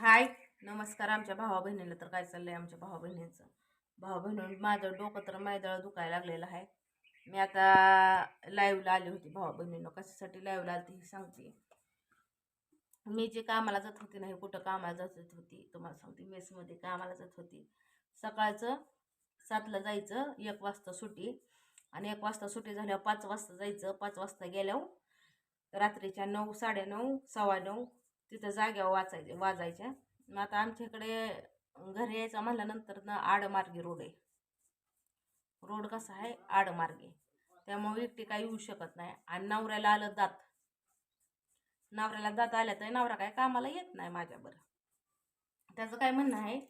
हाय नमस्कार आमच्या भावा बहिणीला तर काय चाललंय आमच्या भावा बहिणींचं भावा बहिणी माझं डोकं तर मैदळ दुखायला लागलेलं आहे. मी आता लाईव्हला आली होती भावा बहिणीनं कशासाठी लाईव्हला आली ही सांगते. मी जे कामाला जात होती नाही कुठं कामाला जात होती तुम्हाला सांगते मेसमध्ये कामाला जात होती. सकाळचं सातला जायचं एक वाजता सुट्टी. आणि एक वाजता सुट्टी झाल्यावर पाच वाजता जायचं. पाच वाजता गेल्यावर रात्रीच्या नऊ साडेनऊ सव्वा नऊ तिथं जाग्यावर वाचायचे वाजायच्या. मग आता आमच्याकडे घरी यायचं म्हणल्यानंतर ना आडमार्गी रोड आहे. रोड कसा आहे? आडमार्गी. त्यामुळे एकटी काही येऊ शकत नाही. आणि नवऱ्याला आलं दात. नवऱ्याला दात आल्या तर नवरा काय कामाला येत नाही माझ्याबर त्याचं काय म्हणणं आहे?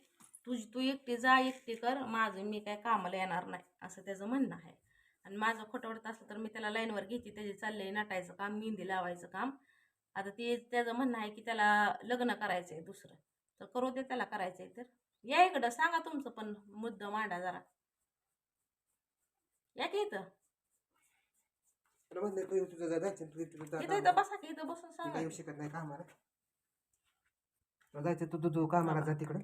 तुझी तू एकटी जा एकटी कर. माझं मी काय कामाला येणार नाही. असं त्याचं म्हणणं आहे. आणि माझं खोटवडत असलं तर मी त्याला लाईनवर घेते. त्याचे चालले नटायचं काम मेहंदी लावायचं काम. आता ते त्याचं म्हणणं आहे की त्याला लग्न करायचं आहे दुसरं. तर करू दे त्याला करायचं आहे तर. या इकडं सांगा तुमचं पण मुद्दा मांडा जरा. या की इथं. बसा की इथं बसून सांगा. येऊ शकत नाही कामाला. जायचं तू कामाला जा तिकडं.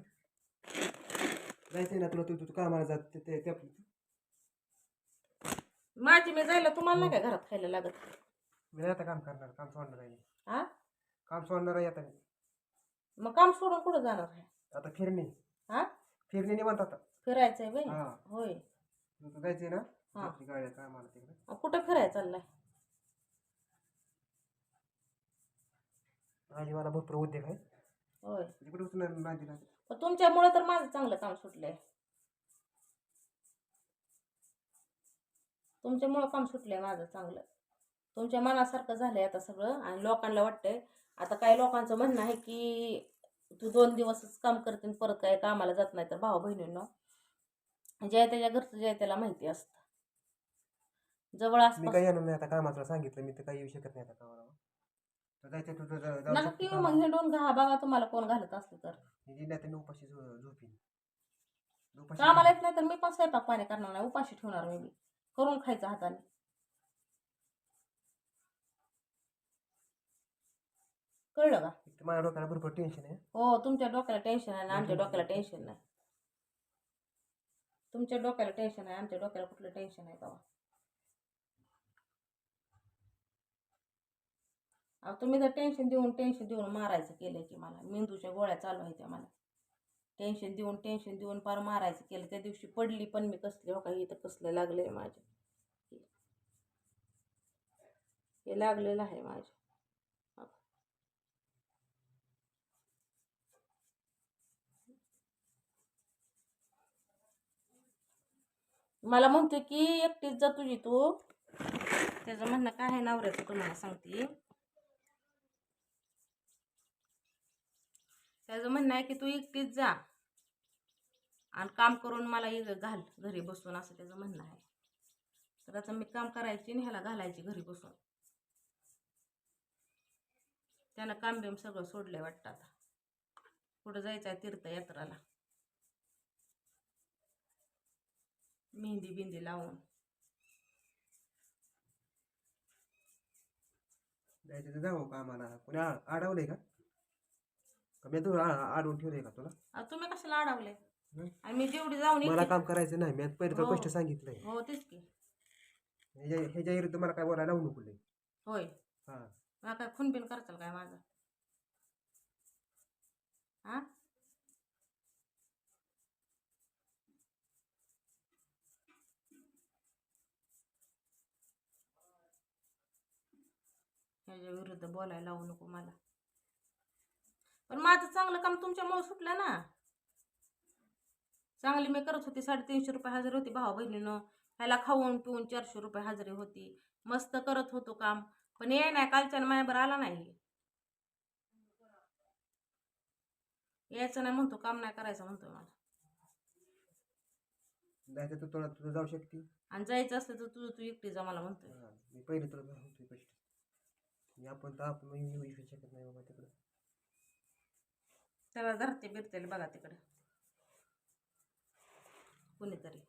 जायचंय ना तुला तू तू कामाला जा ते ते ते आपलं. माझी मी जायला तुम्हाला नाही काय घरात खायला लागत? मी नाही आता काम करणार काम सोडणार आहे मी. हा काम सोडणार आहे आता मी. मग काम सोडून कुठं जाणार आहे? आता फिरणी. हा फिरणी निवांत आता. फिरायचंय बाई. हा. होय. तू तू जायचंय ना? हा. आपली गाडी आहे कामाला तिकडे. कुठं फिरायचं चाललंय? माझी मला भरपूर उद्योग आहे. होय. तिकडे उचलणार माझी ना पण तुमच्यामुळं तर माझं चांगलं काम सुटलंय. तुमच्यामुळं काम सुटलंय माझं चांगलं. तुमच्या मनासारखं झालंय आता सगळं आणि लोकांना वाटतंय. आता काही लोकांचं म्हणणं आहे की तू दोन दिवसच काम करते आणि परत काय कामाला जात नाही तर भाऊ बहिणींनो. जय त्याच्या घरचं जय त्याला माहिती असतं. जवळ काय येणार नाही आता कामाचं सांगितलं मी तर काही येऊ शकत नाही आता कामाला. तर जायचं तू तुझं जाऊ नका शकतो किंवा मग हिंडून घा बघा तुम्हाला कोण घालत असलं तर. कामाला येत नाही तर मी पण स्वयंपाक पाणी करणार नाही उपाशी ठेवणार मी. करून खायचं हाताने. कळलं का? एक तर माझ्या डोक्याला भरपूर टेन्शन आहे. हो तुमच्या डोक्याला टेन्शन आहे आणि आमच्या डोक्याला टेन्शन नाही. तुमच्या डोक्याला टेन्शन आहे आमच्या डोक्याला कुठलं टेन्शन आहे तेव्हा? अहो तुम्ही जर टेन्शन देऊन टेन्शन देऊन मारायचं केलं की मला मेंदूच्या गोळ्या चालू आहेत त्या मला. टेन्शन देऊन टेन्शन देऊन पार मारायचं केलं त्या दिवशी पडली पण मी कसले हो काही इथं कसलं लागलंय माझ्या. हे लागलेलं आहे माझ्या. मला म्हणतो की एकटीच जा तुझी तू? त्याचं म्हणणं काय आहे नवऱ्याचं तुम्हाला सांगते. त्याचं म्हणणं आहे की तू एकटीच जा. आणि काम करून मला इथं घाल घरी बसून असं त्याचं म्हणणं आहे. तर आता मी काम करायची आणि ह्याला घालायची घरी बसून. त्यानं काम बिम सगळं सोडलंय वाटतं आता. कुठं जायचं आहे तीर्थयात्राला. मेहंदी बिंदी लावून. जायचं तर जाऊ कामाला. कोणी आ- अडवलंय का? का मी तुला आ- अडवून ठेवलंय का तुला? तुम्ही कशाला अडवले हं? आणि मी जेवढी जाऊन मला येते काम करायचं नाही. मी आता पहिले तुला हो. स्पष्ट सांगितलंय. हो तेच की. ह्याच्या ह्याच्या विरुद्ध मला काय बोलायला लावू नको लय. होय. हा. मला काय खूनबिन करचाल काय माझं? हा ह्याच्या विरुद्ध बोलायला लावू नको मला. पण माझं चांगलं काम तुमच्यामुळे सुटलं ना. चांगली मी करत होती साडेतीनशे रुपये हजेरी होती भावा बहिणीनं. ह्याला खाऊन पिऊन चारशे रुपये हजेरी होती. मस्त करत होतो काम पण ये नाही कालच्या माझ्यावर आला नाही. यायचं नाही म्हणतो काम नाही करायचं म्हणतो मला. जायचं तर तुला जाऊ शकते. आणि जायचं असलं तर तुझं तू एकटी जा मला म्हणतोय. मी पहिले तुला सांगतोय मी आपण तर आपण येऊ येऊ शकत नाही बाबा तिकडं. त्याला धरते बिरतेल बघा तिकडे. कुणीतरी.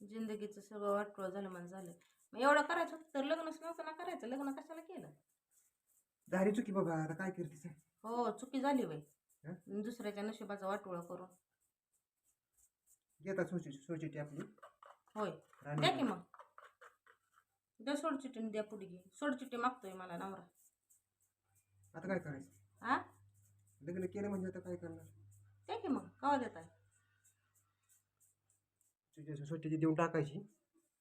जिंदगीचं सगळं वाटोळ झालं म्हणजे झालं. मग एवढं करायचं होतं तर लग्नच नव्हतं ना करायचं. लग्न कशाला केलं? दारी चुकी बाबा आता काय करतेस हो चुकी झाली बाई. हं? दुसऱ्याच्या नशिबाचा वाटोळा करून. घेता सोची सोची आपली. होय. द्या की मग. द्या सोडचिट्टी द्या पुढे घे सोडचिट्टी मागतोय मला नवरा. आता काय करायचं? हा लग्न केलं म्हणजे आता काय करणार? द्या की मग. कवा देताय? सोची देऊन टाकायची.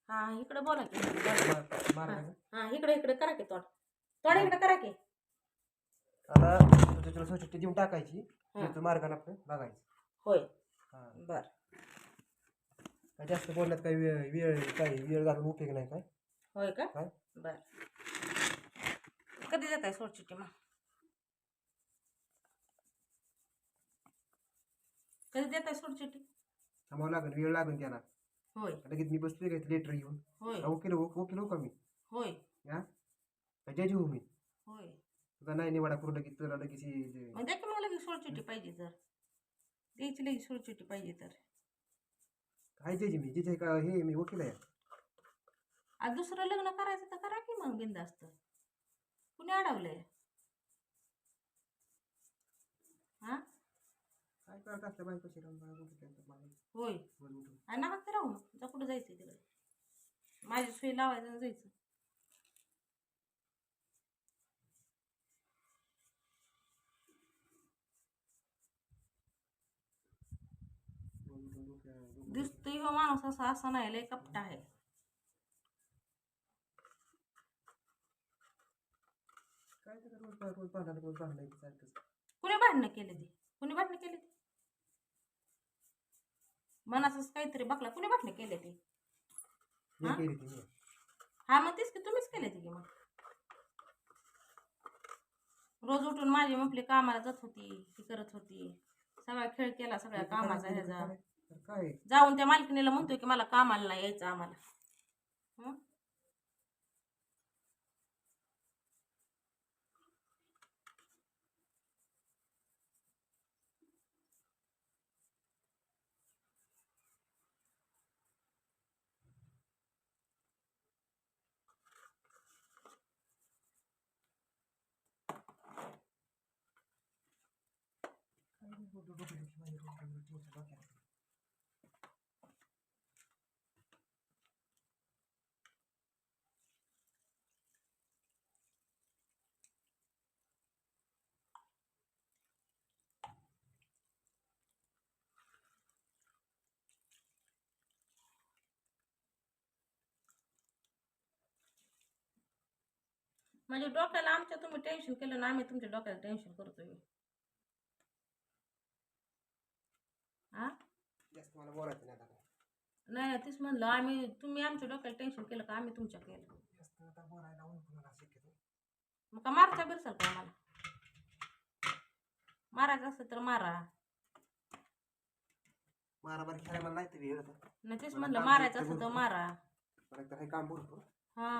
हा इकडे बोला की. बोला. हा इकडे इकडे करा की तोड. तोड इकडे करा की. आता तुला सोची देऊन टाकायची. हं. तू मार्गाने आपलं बघायचं. होय. हा. बर. काय जास्त बोलण्यात काही वेळ वेळ काय वेळ घालून उपयोग नाही काय? होय का? काय? बर. कधी देताय सोडचिट्टी मग? कधी देताय सोडचिट्टी थांबावं लागेल वेळ लागेल त्याला होय. लगेच मी बसले घेत लेटर घेऊन? होय. वकील वकील हो का मी? होय. हा? जज हो मी होय. तुझा नाही निवाडा करू लगेच तुला लगेच हे- हे- मग द्या की मला लगेच सोडचिट्टी पाहिजे तर द्यायची लगेच सोडचिट्टी पाहिजे तर. काय जज मी? जज आहे का हे मी वकील आहे. आज दुसरं लग्न करायचं तर करा की मग बिंदास्त कुणी अडवलंय? करत असलं बायकोशी राहून बाळा बोलत त्यांचं मला होय. उठून. आणि नका ते राहू जा कुठं जायचं तिकडे. माझी सोय लावायचं आणि जायचं. वर उठून डोक्या- डोकं- दिसतोय हो माणूस असा असा नाही लय कपटा आहे. काय तर रोज रोज रोज सारखंच कुणी भांडणं केले ते? कुणी भांडणं केले ते? मनाचंच काहीतरी बघला कुणी भांडणं केले ते? हा? हा मग तेच की तुम्हीच केले ते की मग. रोज उठून माझी म्हटली कामाला जात होती ती करत होती. सगळा खेळ केला सगळ्या कामाचा ह्याचा. काय? जाऊन त्या मालकिनीला म्हणतोय की मला कामाला नाही यायचं आम्हाला. हं? म्हणजे डोक्याला आमच्या तुम्ही टेन्शन केलं ना आम्ही तुमच्या डोक्याला टेन्शन करतोय. हा जास्त मला बोलायचं नाही आता काय. नाही नाही तेच म्हणलं आम्ही तुम्ही आमच्या डोक्याला टेन्शन केलं का आम्ही तुमच्या केलं? जास्त आता बोलायला नको मला शक्यतो. मग का मारता बिरसाल का आम्हाला? मारायचं असतं तर मारा. मारामारी खेळायला मला नाही तर वेळ आता. नाही तेच म्हणलं काम मारायचं असतं तर. मारा. मला हे काम भरपूर हा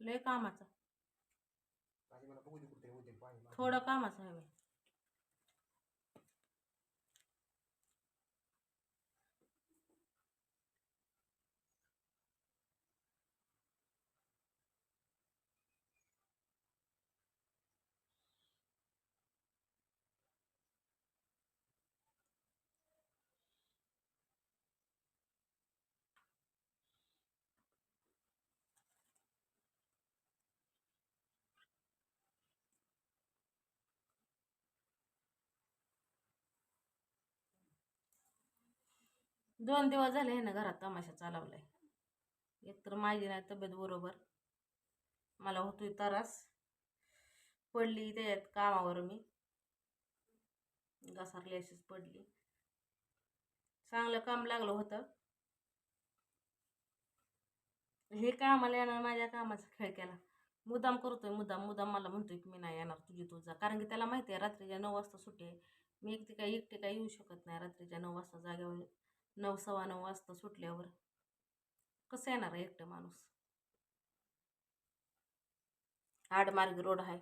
लय कामाचं. माझी मला बघू दे कुठे उद्या पाणी मार. थोडं कामाचं आहे दोन दिवस झाले ना घरात तमाशा चालवलाय. एकतर माझी नाही तब्येत बरोबर. मला होतोय तरास. पडली त्याच्यात कामावर मी. घसारली अशीच पडली. चांगलं काम लागलं होतं. हे कामाला येणार माझ्या कामाचा खेळ केला. मुद्दाम करतोय मुद्दाम मुद्दाम मला म्हणतोय की मी नाही येणार तुझी तुझा कारण की त्याला माहिती आहे रात्रीच्या नऊ वाजता सुट्टी आहे. मी एकटी काय एकटी काय येऊ शकत नाही रात्रीच्या नऊ वाजता जागेवर. नऊ सव्वा नऊ वाजता सुटल्यावर. कसं येणार आहे एकटं माणूस? आडमार्गी रोड आहे.